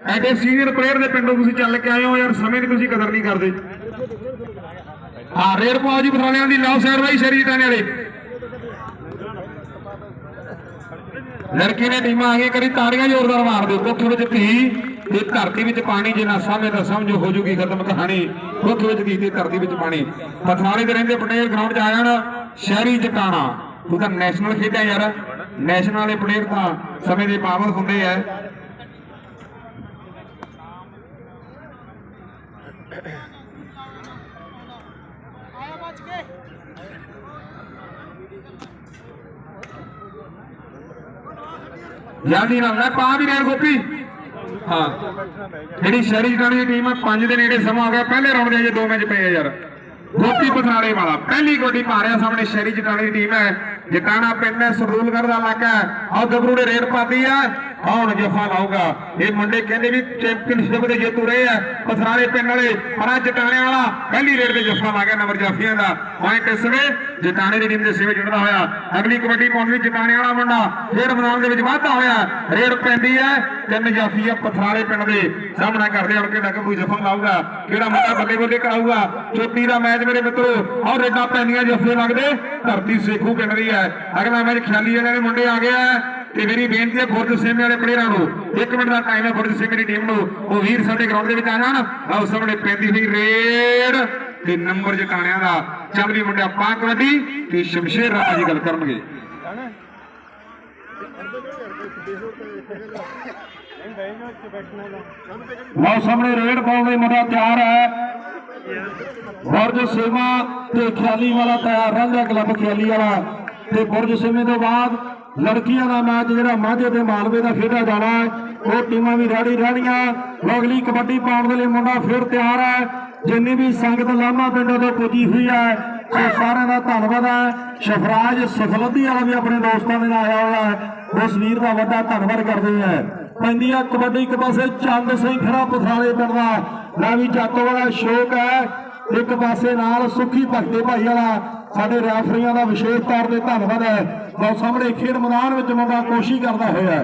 ਐਡੇ senior player ਦੇ ਪਿੰਡੋਂ ਤੁਸੀਂ ਚੱਲ ਕੇ ਆਏ ਹੋ ਯਾਰ, ਸਮੇਂ ਦੀ ਤੁਸੀਂ ਕਦਰ ਨਹੀਂ ਕਰਦੇ। ਹਾਂ ਰੇਡ ਪਾਓ ਜੀ ਬਥਾਲਿਆਂ ਦੀ ਲਵ ਸਾਈਡ ਬਾਈ ਸ਼ਰੀ ਟਾਣੇ ਵਾਲੇ। ਲੜਕੇ ਨੇ ਟੀਮਾਂ ਆ ਕਰੀ ਤਾੜੀਆਂ ਜ਼ੋਰਦਾਰ ਮਾਰ ਦਿਓ ਕੁੱਖ ਵਿੱਚ ਧੀ ਤੇ ਧਰਤੀ ਵਿੱਚ ਪਾਣੀ, ਜੇ ਨਾ ਸਾਹਮਣੇ ਤਾਂ ਸਮਝੋ ਹੋ ਜੂਗੀ ਖਤਮ ਕਹਾਣੀ। ਕੁੱਖ ਵਿੱਚ ਧੀ ਤੇ ਧਰਤੀ ਵਿੱਚ ਪਾਣੀ। ਪਥਾਲੇ ਦੇ ਰਹਿੰਦੇ ਪਟੇਲ ਗਰਾਊਂਡ 'ਚ ਆ ਜਾਣ, ਸ਼ਹਿਰੀ ਜਟਾਣਾ। ਤੂੰ ਤਾਂ ਨੈਸ਼ਨਲ ਖੇਡਿਆ ਯਾਰ। ਨੈਸ਼ਨਲ ਵਾਲੇ ਪਲੇਅਰ ਤਾਂ ਸਮੇਂ ਦੇ ਪਾਬੰਦ ਹੁੰਦੇ ਆ। ਜਲਦੀ ਨਾਲ ਲੈ, ਪਾ ਵੀ ਰੇਡ ਗੋਪੀ। ਹਾਂ। ਜਿਹੜੀ ਸ਼ਹਿਰੀ ਜਟਾਣੀ ਦੀ ਟੀਮ ਹੈ 5 ਦੇ ਨੇੜੇ ਸਮਾਂ ਹੋ ਗਿਆ, ਪਹਿਲੇ ਰਾਉਂਡ ਦੇ ਜੇ ਦੋ ਮੈਚ ਪਏ ਯਾਰ। ਗੋਪੀ ਪਥਰਾਲੇ ਵਾਲਾ, ਪਹਿਲੀ ਗੋਡੀ ਪਾ ਰਿਹਾ ਸਾਹਮਣੇ ਸ਼ਹਿਰੀ ਜਟਾਣੀ ਦੀ ਟੀਮ ਹੈ। ਜਟਾਣਾ ਪਿੰਡ ਹੈ, ਸਰਦੂਲਗੜ੍ਹ ਦਾ ਇਲਾਕਾ ਹੈ। ਆਹ ਗੱਭਰੂ ਨੇ ਰੇਡ ਪਾਤੀ ਹੈ। ਕੌਣ ਜਫਾ ਲਾਊਗਾ? ਇਹ ਮੁੰਡੇ ਕਹਿੰਦੇ ਵੀ ਚੈਂਪੀਅਨਸ਼ਿਪ ਦੇ ਜੇਤੂ ਰਹੇ ਆ। ਪਥਰਾਲੇ ਪਿੰਡ ਵਾਲੇ, ਪਰਾਂ ਜਟਾਣੇ ਵਾਲਾ ਪਹਿਲੀ ਰੇਡ ਤੇ ਜਫਾ ਲਾ ਗਿਆ ਨੰਬਰ ਜਾਫੀਆਂ ਦਾ। ਪੁਆਇੰਟ ਇਸ ਵੇ ਜਟਾਣੇ ਦੀ ਟੀਮ ਦੇ ਸੇਵੇ ਜੁੜਦਾ ਹੋਇਆ। ਅਗਲੀ ਕਬੱਡੀ ਪਾਉਣ ਵਿੱਚ ਜਟਾਣੇ ਵਾਲਾ ਮੁੰਡਾ। ਖੇਡ ਮੈਦਾਨ ਦੇ ਵਿੱਚ ਵਾਧਾ ਹੋਇਆ। ਰੇਡ ਪੈਂਦੀ ਹੈ ਤਿੰਨ ਜਾਫੀਆ ਪਥਰਾਲੇ ਪਿੰਡ ਦੇ ਸਾਹਮਣਾ ਕਰਦੇ ਹੁਣ ਕਿਹੜਾ ਕੋਈ ਜਫਾ ਲਾਊਗਾ। ਕਿਹੜਾ ਮੁੰਡਾ ਬੱਲੇ ਬੱਲੇ ਕਰਾਊਗਾ? ਚੋਟੀ ਦਾ ਮੈਚ ਮੇਰੇ ਮਿੱਤਰੋ ਔਰ ਰੇਡਾਂ ਪੈਂਦੀਆਂ ਜਫੇ ਲੱਗਦੇ। ਧਰਤੀ ਸੇਖੂ ਪਿੰਡ ਦੀ ਹੈ। ਅਗਲਾ ਮੈਚ ਖਿਆਲੀ ਵਾਲਿਆਂ ਦੇ ਮੁੰਡੇ ਆ ਗਿਆ ਤੇ ਮੇਰੀ ਬੇਨਤੀ ਹੈ ਬੁਰਜ ਸੇਮੇ ਵਾਲੇ ਪਲੇਅਰਾਂ ਨੂੰ 1 ਮਿੰਟ ਦਾ ਟਾਈਮ ਹੈ ਬੁਰਜ ਸੇਮੇ ਦੀ ਟੀਮ ਨੂੰ। ਉਹ ਵੀਰ ਸਾਡੇ ਗਰਾਊਂਡ ਦੇ ਵਿੱਚ ਆ ਜਾਣ। ਆਓ ਸਾਹਮਣੇ ਪੈਂਦੀ ਹੋਈ ਰੇਡ ਤੇ ਨੰਬਰ ਜਟਾਣਿਆਂ ਦਾ। ਚੱਲਦੀ ਮੁੰਡਿਆ, ਪਾ ਕਬੱਡੀ ਤੇ ਸ਼ਮਸ਼ੇਰ ਰਾਣਾ ਜੀ ਗੱਲ ਕਰਨਗੇ। ਲਓ ਸਾਹਮਣੇ ਰੇਡ ਪਾਉਣ ਲਈ ਮੁੰਡਾ ਤਿਆਰ ਹੈ। ਬੁਰਜ ਸੇਵਾ ਤੇ ਖਿਆਲੀ ਵਾਲਾ ਤਿਆਰ ਰਹਿੰਦਾ ਕਲੱਬ ਖਿਆਲੀ ਵਾਲਾ। ਤੇ ਬੁਰਜ ਸੇਮੇ ਤੋਂ ਬਾਅਦ ਲੜਕੀਆਂ ਦਾ ਮੈਚ ਜਿਹੜਾ ਮਾਝੇ ਤੇ ਮਾਲਵੇ ਦਾ ਖੇਡਿਆ ਜਾਣਾ ਉਹ ਟੀਮਾਂ ਵੀ ਰੈਡੀ ਰਹਿਣੀਆਂ। ਅਗਲੀ ਕਬੱਡੀ ਪਾਉਣ ਦੇ ਲਈ ਮੁੰਡਾ ਫਿਰ ਤਿਆਰ ਹੈ। ਜਿੰਨੀ ਵੀ ਸੰਗਤ ਲਾਮਾ ਪਿੰਡੋਂ ਤੋਂ ਪੁੱਜੀ ਹੋਈ ਹੈ, ਸੋ ਸਾਰਿਆਂ ਦਾ ਧੰਨਵਾਦ ਹੈ। ਸ਼ਫਰਾਜ ਸਫਲਤੀ ਵਾਲਾ ਵੀ ਆਪਣੇ ਦੋਸਤਾਂ ਦੇ ਨਾਲ ਆਇਆ ਹੋਇਆ ਹੈ। ਉਸ ਵੀਰ ਦਾ ਵੱਡਾ ਧੰਨਵਾਦ ਕਰਦੇ ਹਾਂ। ਪੈਂਦੀ ਆ ਕਬੱਡੀ ਇੱਕ ਪਾਸੇ, ਚੰਦ ਸਿੰਘ ਖਰਾ ਪਥਰਾਲੇ ਪਿੰਡ ਦਾ। ਨਾ ਵੀ ਜਾਤੋ ਵਾਲਾ ਸ਼ੌਕ ਹੈ। ਇੱਕ ਪਾਸੇ ਨਾਲ ਸੁਖੀ ਭਗਤੇ ਭਾਈ ਵਾਲਾ ਸਾਡੇ ਰੈਫਰੀਆਂ ਦਾ ਵਿਸ਼ੇਸ਼ ਤੌਰ ਤੇ ਧੰਨਵਾਦ ਹੈ। ਲਓ ਸਾਹਮਣੇ ਖੇਡ ਮੈਦਾਨ ਵਿੱਚ ਮੁੰਡਾ ਕੋਸ਼ਿਸ਼ ਕਰਦਾ ਹੋਇਆ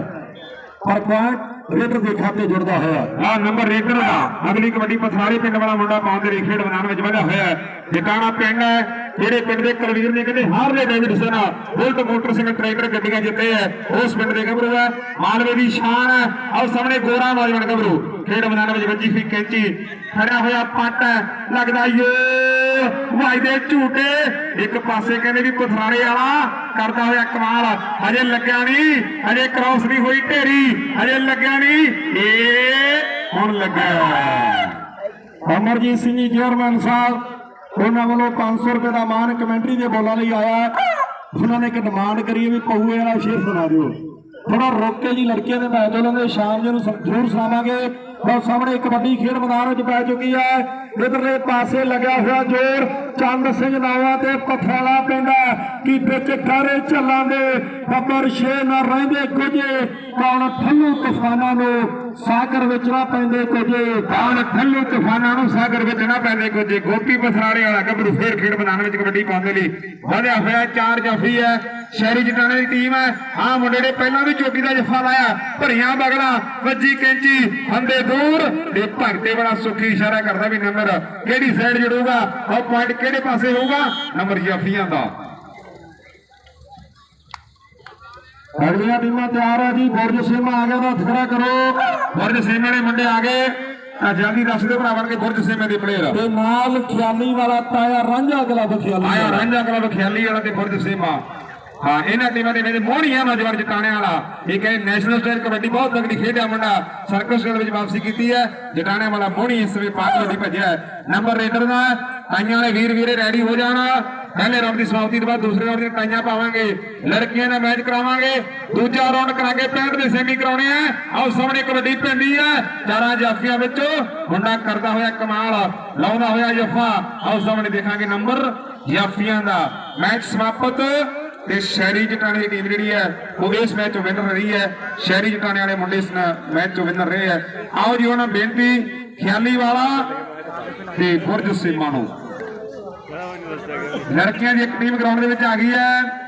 ਪਰ ਪੁਆਇੰਟ ਰੇਡਰ ਦੇ ਖਾਤੇ ਜੁੜਦਾ ਹੋਇਆ ਆ ਨੰਬਰ ਰੇਡਰ ਦਾ। ਅਗਲੀ ਕਬੱਡੀ ਪਥਰਾਲੇ ਪਿੰਡ ਵਾਲਾ ਮੁੰਡਾ ਪਾਉਣ ਦੇ ਲਈ ਖੇਡ ਮੈਦਾਨ ਵਿੱਚ ਵਧਿਆ ਹੋਇਆ ਹੈ। ਜਟਾਣਾ ਪਿੰਡ ਹੈ। ਜਿਹੜੇ ਪਿੰਡ ਦੇ ਕੁਲਵੀਰ ਨੇ ਕਹਿੰਦੇ Harley Davidson bullet motorcycle tractor ਗੱਡੀਆਂ ਜਿੱਤੇ ਹੈ। ਉਸ ਪਿੰਡ ਦੇ ਗੱਭਰੂ ਹੈ। ਮਾਲਵੇ ਦੀ ਸ਼ਾਨ ਹੈ। ਆਓ ਸਾਹਮਣੇ ਗੋਰਾ ਨੌਜਵਾਨ ਗੱਭਰੂ। ਖੇਡ ਮੈਦਾਨ ਵਿੱਚ ਵੱਜੀ ਹੋਈ ਕੈਂਚੀ। ਖੜਿਆ ਹੋਇਆ ਪੱਟ ਹੈ। ਲੱਗਦਾ ਯੇ ਵਾਈ ਝੂਟੇ, ਇੱਕ ਪਾਸੇ ਕਹਿੰਦੇ ਵੀ ਪਥਰਾਲੇ ਵਾਲਾ ਕਰਦਾ ਹੋਇਆ ਕਮਾਲ, ਹਜੇ ਲੱਗਿਆ ਨਹੀਂ, ਹਜੇ ਕ੍ਰਾਸ ਨਹੀਂ ਹੋਈ ਢੇਰੀ, ਹਜੇ ਲੱਗਿਆ ਨਹੀਂ ਏ ਹੁਣ ਲੱਗਾ ਅਮਰਜੀਤ ਸਿੰਘ ਜੀ ਚੇਅਰਮੈਨ ਸਾਹਿਬ, ਉਹਨਾਂ ਵੱਲੋਂ 500 ਰੁਪਏ ਦਾ ਮਾਨ ਕਮੈਂਟਰੀ ਦੇ ਬੋਲਾਂ ਲਈ ਆਇਆ ਉਹਨਾਂ ਨੇ ਇੱਕ ਡਿਮਾਂਡ ਕਰੀ ਵੀ ਪਹੂਏ ਵਾਲਾ ਸ਼ੇਰ ਸੁਣਾ ਦਿਓ। ਥੋੜਾ ਰੁਕ ਕੇ ਜੀ, ਲੜਕੀਆਂ ਦੇ ਮੈਚ ਉਹਨਾਂ ਦੇ ਸ਼ਾਮ ਜੀ ਨੂੰ ਜ਼ਰੂਰ ਸੁਣਾਵਾਂਗੇ। ਉਹ ਸਾਹਮਣੇ ਕਬੱਡੀ ਖੇਡ ਮੈਦਾਨ ਵਿੱਚ ਪੈ ਚੁੱਕੀ ਹੈ। ਇਧਰਲੇ ਪਾਸੇ ਲੱਗਿਆ ਹੋਇਆ ਜੋਰ। ਚੰਦ ਸਿੰਘ ਨਾਵਾ ਤੇ ਪਥਰਾਲਾ ਪਿੰਡ ਹੈ ਕਿ ਵਿੱਚ ਕਾਰੇ ਚੱਲਾਂ ਦੇ। ਬੱਬਰ ਛੇ ਨਾ ਰਹਿੰਦੇ ਕੁਝੇ ਕੌਣ ਠੱਲੂ ਤੂਫਾਨਾਂ ਨੂੰ ਸਾਗਰ ਵਿੱਚ ਪੈਂਦੇ ਕੁਝੇ ਕੌਣ ਠੱਲੂ ਤੂਫਾਨਾਂ ਨੂੰ ਸਾਗਰ ਵਿੱਚ ਪੈਂਦੇ ਕੁਝੇ। ਗੋਪੀ ਪਥਰਾਲੇ ਵਾਲਾ ਗੱਭਰੂ ਫੇਰ ਖੇਡ ਮੈਦਾਨ ਵਿੱਚ ਕਬੱਡੀ ਪਾਉਂਦੇ ਲਈ ਵਧਿਆ ਹੋਇਆ ਚਾਰ ਜਾਫੀ ਹੈ। ਸ਼ਹਿਰੀ ਜਟਾਣੇ ਦੀ ਟੀਮ ਹੈ। ਹਾਂ, ਮੁੰਡੇ ਨੇ ਪਹਿਲਾਂ ਵੀ ਚੋਟੀ ਦਾ ਜਫ਼ਾ ਲਾਇਆ। ਭਰੀਆਂ ਬਗਲਾ, ਵੱਜੀ ਕੈਂਚੀ, ਹੰਦੇ ਦੂਰ। ਤੇ ਭਗਤੇ ਬੜਾ ਸੁਖੀ ਇਸ਼ਾਰਾ ਕਰਦਾ ਵੀ ਨੰਬਰ ਕਿਹੜੀ ਸਾਈਡ ਜੜੂਗਾ, ਉਹ ਪੁਆਇੰਟ ਕਿਹੜੇ ਪਾਸੇ ਹੋਊਗਾ? ਨੰਬਰ ਜਾਫੀਆਂ ਦਾ। ਅਗਲੀਆਂ ਟੀਮਾਂ ਤਿਆਰ ਆ ਜੀ ਬੁਰਜ ਸੇਮਾ ਆ ਗਿਆ ਤਾਂ ਖੜਾ ਕਰੋ। ਬੁਰਜ ਸੇਮੇ ਦੇ ਮੁੰਡੇ ਆ ਗਏ ਤਾਂ ਜਲਦੀ ਦੱਸ ਦਿਓ ਭਰਾਵਾਂ ਕਿ ਬੁਰਜ ਸੇਮੇ ਦੇ ਪਲੇਅਰ ਤੇ ਨਾਲ ਖਿਆਲੀ ਵਾਲਾ ਤਾਇਆ ਰਾਂਝਾ ਕਲੱਬ ਖਿਆਲੀ ਆਇਆ ਰਾਂਝਾ ਕਲੱਬ ਖਿਆਲੀ ਵਾਲਾ ਤੇ ਬੁਰਜ ਸੇਮਾ। ਹਾਂ ਇਹਨਾਂ ਟੀਮਾਂ ਦੇ ਵਿੱਚ ਮੋਹਣੀਆਂ ਨੌਜਵਾਨ ਜਟਾਣੇ ਵਾਲਾ। ਇਹ ਕਹਿੰਦੇ ਨੈਸ਼ਨਲ ਸਟੇਜ ਕਬੱਡੀ ਬਹੁਤ ਤਕੜੀ ਖੇਡਿਆ ਮੁੰਡਾ। ਸਰਕਸ ਦੇ ਵਿੱਚ ਵਾਪਸੀ ਕੀਤੀ ਹੈ। ਜਟਾਣੇ ਵਾਲਾ ਮੋਹਣੀ ਇਸ ਵੇ ਪਾਕ ਦੀ ਭੱਜਿਆ। ਨੰਬਰ ਰੇਡਰ ਦਾ ਤਾਈਆਂ ਵਾਲੇ ਵੀਰ ਵੀਰੇ ਰੈਡੀ ਹੋ ਜਾਣਾ। ਪਹਿਲੇ ਰਾਉਂਡ ਦੀ ਸਮਾਪਤੀ ਤੋਂ ਬਾਅਦ ਦੂਸਰੇ ਰਾਉਂਡ ਦੀਆਂ ਟਾਈਆਂ ਪਾਵਾਂਗੇ। ਲੜਕੀਆਂ ਦਾ ਮੈਚ ਕਰਾਵਾਂਗੇ। ਦੂਜਾ ਰਾਉਂਡ ਕਰਾਂਗੇ 65 ਦੇ ਸੈਮੀ ਕਰਾਉਣੇ ਆ। ਆਓ ਸਾਹਮਣੇ ਕਬੱਡੀ ਪੈਂਦੀ ਆ, ਚਾਰਾਂ ਜਾਫੀਆਂ ਵਿੱਚੋਂ। ਮੁੰਡਾ ਕਰਦਾ ਹੋਇਆ ਕਮਾਲ, ਲਾਉਂਦਾ ਹੋਇਆ ਜਫਾ। ਆਓ ਸਾਹਮਣੇ ਦੇਖਾਂਗੇ ਨੰਬਰ ਜਾਫੀਆਂ ਦਾ। ਮੈਚ ਸਮਾਪਤ ਤੇ ਸ਼ਹਿਰੀ ਜਟਾਣੇ ਦੀ ਟੀਮ ਜਿਹੜੀ ਹੈ, ਉਹ ਇਸ ਮੈਚ ਚੋਂ ਵਿਨਰ ਰਹੀ ਹੈ। ਸ਼ਹਿਰੀ ਜਟਾਣੇ ਵਾਲੇ ਮੁੰਡੇ ਇਸ ਮੈਚ ਚੋਂ ਵਿਨਰ ਰਹੇ ਹੈ ਆਓ ਜੀ, ਉਹਨਾਂ ਬੇਨਤੀ, ਖਿਆਲੀ ਵਾਲਾ ਤੇ ਬੁਰਜ ਸੇਮਾ ਨੂੰ। ਲੜਕੀਆਂ ਦੀ ਇੱਕ ਟੀਮ ਗਰਾਊਂਡ ਦੇ ਵਿੱਚ ਆ ਗਈ ਹੈ।